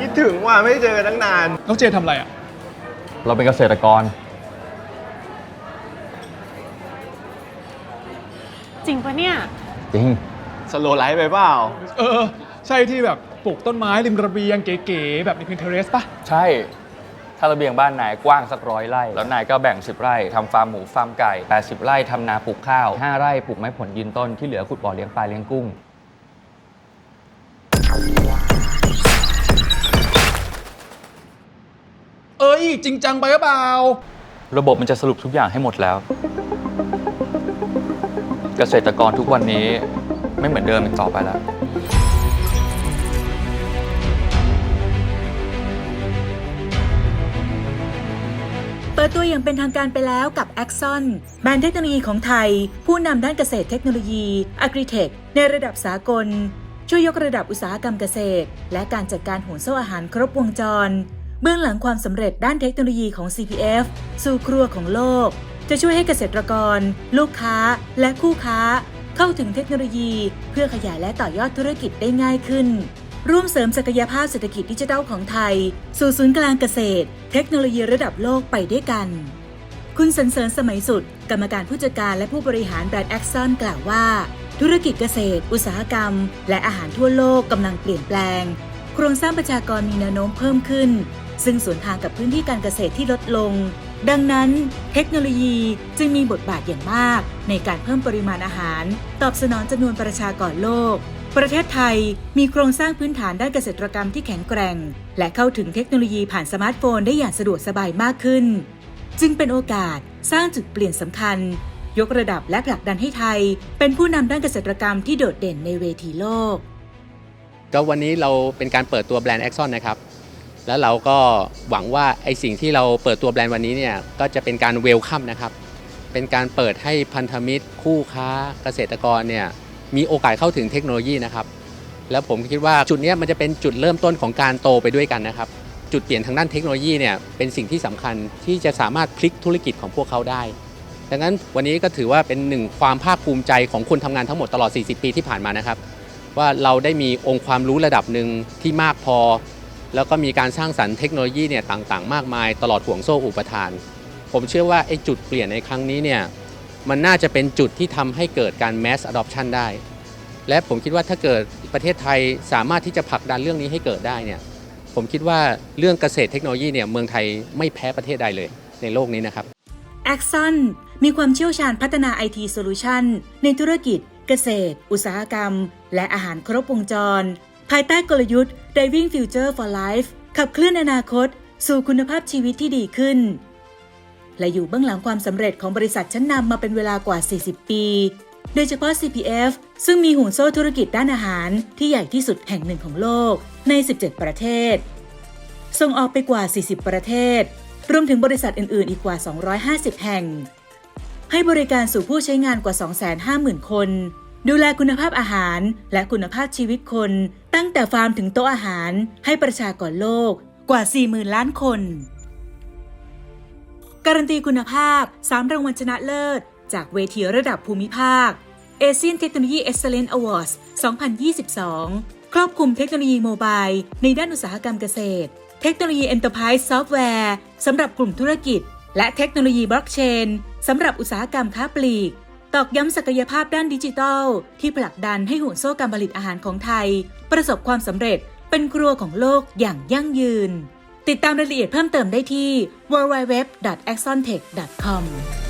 คิดถึงว่าไม่ได้เจอกันตั้งนาน น้องเจทำอะไรอะ เราเป็นเกษตรกร จริงปะเนี่ย จริง สโลไลฟ์ไปเปล่า เออ ใช่ที่แบบปลูกต้นไม้ริมระเบียงเก๋ๆ แบบใน Pinterest ปะใช่ ถ้าระเบียงบ้านนายกว้างสักร้อยไร่ แล้วนายก็แบ่ง 10 ไร่ทำฟาร์มหมูฟาร์มไก่ 80 ไร่ทำนาปลูกข้าว 5 ไร่ปลูกไม้ผลยืนต้นที่เหลือขุดบ่อเลี้ยงปลาเลี้ยงกุ้ง ย จริงจังไปหรือเปล่า ระบบมันจะสรุปทุกอย่างให้หมดแล้ว เกษตรกรทุกวันนี้ไม่เหมือนเดิมอีกต่อไปแล้ว เปิดตัวอย่างเป็นทางการไปแล้วกับ Axon แบรนด์เทคโนโลยีของไทย ผู้นำด้านเกษตรเทคโนโลยี Agritech ในระดับสากล ช่วยยกระดับอุตสาหกรรมเกษตร และการจัดการห่วงโซ่อาหารครบวงจร เบื้องหลังความสำเร็จด้านเทคโนโลยีของ CPF สู่ครัวของโลก จะช่วยให้เกษตรกร ลูกค้า และคู่ค้า เข้าถึงเทคโนโลยีเพื่อขยายและต่อยอดธุรกิจได้ง่ายขึ้น ร่วมเสริมศักยภาพเศรษฐกิจดิจิทัลของไทย สู่ศูนย์กลางเกษตร เทคโนโลยีระดับโลกไปด้วยกัน คุณสันเสริญสมัยสุด กรรมการผู้จัดการและผู้บริหารแบรนด์แอคซอนกล่าวว่า ธุรกิจเกษตร อุตสาหกรรม และอาหารทั่วโลกกำลังเปลี่ยนแปลง โครงสร้างประชากรมีแนวโน้มเพิ่มขึ้น ซึ่งสวนทางกับพื้นที่การเกษตรที่ลดลง ดังนั้น เทคโนโลยีจึงมีบทบาทอย่างมาก ในการเพิ่มปริมาณอาหาร ตอบสนองจำนวนประชากรโลก ประเทศไทยมีโครงสร้างพื้นฐานด้านเกษตรกรรมที่แข็งแกร่ง และเข้าถึงเทคโนโลยีผ่านสมาร์ทโฟนได้อย่างสะดวกสบายมากขึ้น จึงเป็นโอกาสสร้างจุดเปลี่ยนสำคัญ ยกระดับและผลักดันให้ไทย เป็นผู้นำด้านเกษตรกรรมที่โดดเด่นในเวทีโลกก็วันนี้เราเป็นการเปิดตัวแบรนด์ Axon นะครับ แล้วเราก็หวังว่าไอสิ่งที่เราเปิดตัวแบรนด์วันนี้เนี่ยก็จะเป็นการเวลคัมนะครับ เป็นการเปิดให้พันธมิตร คู่ค้าเกษตรกรเนี่ยมีโอกาสเข้าถึงเทคโนโลยีนะครับ แล้วผมคิดว่าจุดนี้มันจะเป็นจุดเริ่มต้นของการโตไปด้วยกันนะครับ จุดเปลี่ยนทางด้านเทคโนโลยีเนี่ยเป็นสิ่งที่สำคัญที่จะสามารถพลิกธุรกิจของพวกเขาได้ ดังนั้นวันนี้ก็ถือว่าเป็นหนึ่งความภาคภูมิใจของคนทำงานทั้งหมดตลอด 40 ปีที่ผ่านมานะครับ ว่าเราได้มีองค์ความรู้ระดับหนึ่งที่มากพอ แล้วก็มีการสร้างสรรค์เทคโนโลยีเนี่ยต่างๆ มากมายตลอดห่วงโซ่อุปทาน ผมเชื่อว่าไอ้จุดเปลี่ยนในครั้งนี้เนี่ยมันน่าจะเป็นจุดที่ทำให้เกิดการ mass adoption ได้ และผมคิดว่าถ้าเกิดประเทศไทยสามารถที่จะผลักดันเรื่องนี้ให้เกิดได้เนี่ยผมคิดว่าเรื่องเกษตรเทคโนโลยีเนี่ยเมืองไทยไม่แพ้ประเทศใดเลยในโลกนี้นะครับ Axon มีความเชี่ยวชาญพัฒนา IT Solution ในธุรกิจ เกษตร อุตสาหกรรม และอาหารครบวงจร ภายใต้กลยุทธ์ Driving Future for Life ขับเคลื่อนอนาคต สู่คุณภาพชีวิตที่ดีขึ้น และอยู่เบื้องหลังความสำเร็จของบริษัทชั้นนำมาเป็นเวลากว่า 40 ปี โดยเฉพาะ CPF ซึ่งมีห่วงโซ่ธุรกิจด้านอาหารที่ใหญ่ที่สุดแห่งหนึ่งของโลกใน 17 ประเทศ ส่งออกไปกว่า 40 ประเทศ รวมถึงบริษัทอื่น ๆ อีกกว่า 250 แห่ง ให้บริการสู่ผู้ใช้งานกว่า 250,000 คน ดูแลคุณภาพอาหารและคุณภาพชีวิตคน ตั้งแต่ฟาร์มถึงโต๊ะอาหารให้ประชากรโลกกว่า 40,000 ล้านคน การันตีคุณภาพ 3 รางวัลชนะเลิศ จากเวทีระดับภูมิภาค Asian Technology Excellence Awards 2022 ครอบคลุมเทคโนโลยีโมบายในด้านอุตสาหกรรมเกษตร เทคโนโลยี Enterprise Software สำหรับกลุ่มธุรกิจ และเทคโนโลยีบล็อกเชนสำหรับอุตสาหกรรมค้าปลีก ตอกย้ำศักยภาพด้านดิจิทัล ที่ผลักดันให้ห่วงโซ่การผลิตอาหารของไทย ประสบความสำเร็จเป็นครัวของโลกอย่างยั่งยืน ติดตามรายละเอียดเพิ่มเติมได้ที่ www.axontech.com